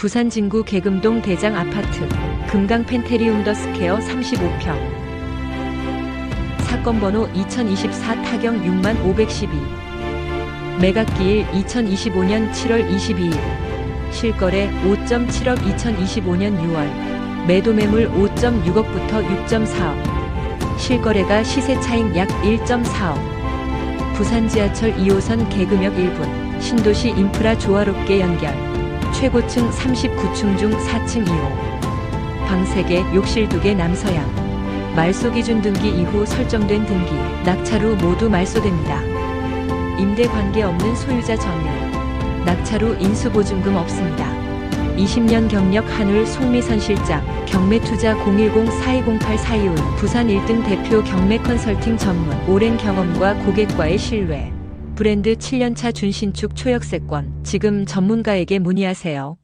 부산 진구 계금동 대장 아파트 금강 펜테리움 더 스퀘어 35평. 사건 번호 2024 타경 6만 512 매각기일 2025년 7월 22일. 실거래 5.7억 2025년 6월. 매도 매물 5.6억부터 6.4억. 실거래가 시세 차익 약 1.4억. 부산 지하철 2호선 개금역 1분. 신도시 인프라 조화롭게 연결 최고층 39층 중 4층 2호. 방 3개 욕실 2개 남서양. 말소 기준 등기 이후 설정된 등기. 낙찰 후 모두 말소됩니다. 임대 관계 없는 소유자 점유 낙찰 후 인수보증금 없습니다. 20년 경력 한울 송미선 실장 경매투자 010-4208-42운 부산 1등 대표 경매 컨설팅 전문 오랜 경험과 고객과의 신뢰 브랜드 7년차 준신축 초역세권 지금 전문가에게 문의하세요.